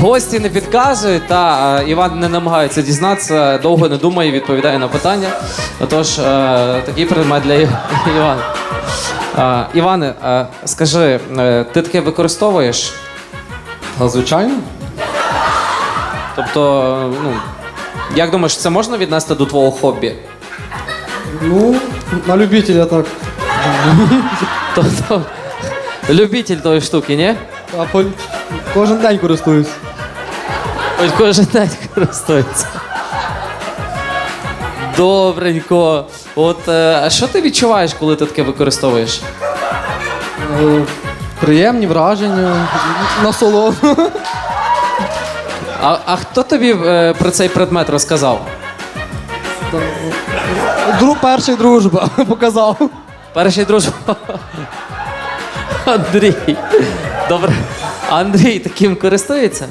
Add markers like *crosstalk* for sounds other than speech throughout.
Гості не підказують, та е, Іван не намагається дізнатися, довго не думає, відповідає на питання. Отож, е, такий предмет для І- *laughs* Івана. Е, Іване, е, скажи, е, ти таке використовуєш? Звичайно. Тобто, е, ну, як думаєш, це можна віднести до твого хобі? Ну, на любителя так. *laughs* Тобто, любитель тої штуки, ні? А по... кожен день користуюсь. Хоч кожен день користується. Добренько. От е, а що ти відчуваєш, коли ти таке використовуєш? Е, Приємні враження, насолоду. А, а хто тобі е, про цей предмет розказав? Дру... Перший дружба показав. Перший дружба. Андрій. Добре. Андрій таким користується?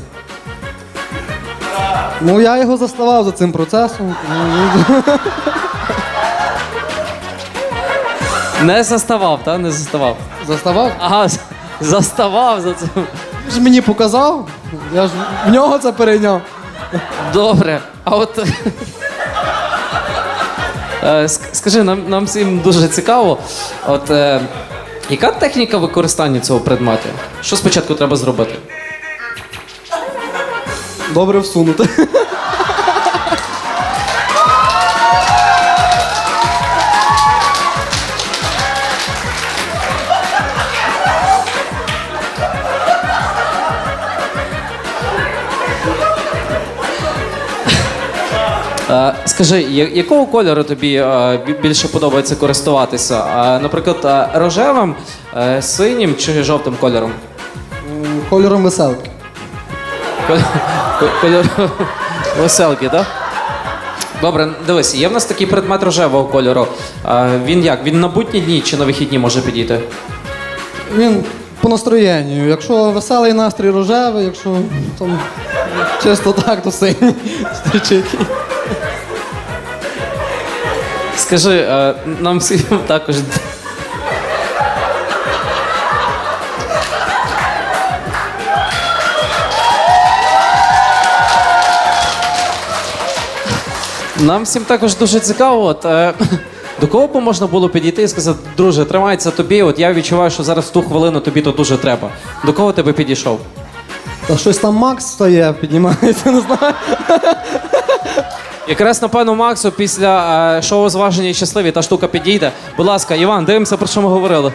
Ну, я його заставав за цим процесом. Не заставав, так? Не заставав. Заставав? Ага, з- заставав за цим. Він ж мені показав, я ж в нього це перейняв. Добре. А от. е, ск- Скажи, нам, нам всім дуже цікаво. От е, яка техніка використання цього предмету? Що спочатку треба зробити? Добре всунути. Е, скажи, я- якого кольору тобі е, бі- більше подобається користуватися? Е, наприклад, е, рожевим, е, синім чи жовтим кольором? М, Кольором веселки. Коль- Кольор *laughs* веселки, так? Добре, дивись, є в нас такий предмет рожевого кольору. Е, Він як? Він на будні дні чи на вихідні може підійти? Він по настроєнню. Якщо веселий настрій рожевий, якщо там чисто так, то синій. *laughs* Стрічить. Скажи, нам всім також. Нам всім також дуже цікаво. От, е, *laughs* до кого б можна було підійти і сказати, друже, тримається тобі, от я відчуваю, що зараз в ту хвилину тобі то дуже треба. До кого ти би підійшов? Та щось там Макс стає, піднімається, *laughs* не знаю. Якраз напевно Максу після е, шоу зважені і щасливі та штука підійде. Будь ласка, Іван, дивимося, про що ми говорили.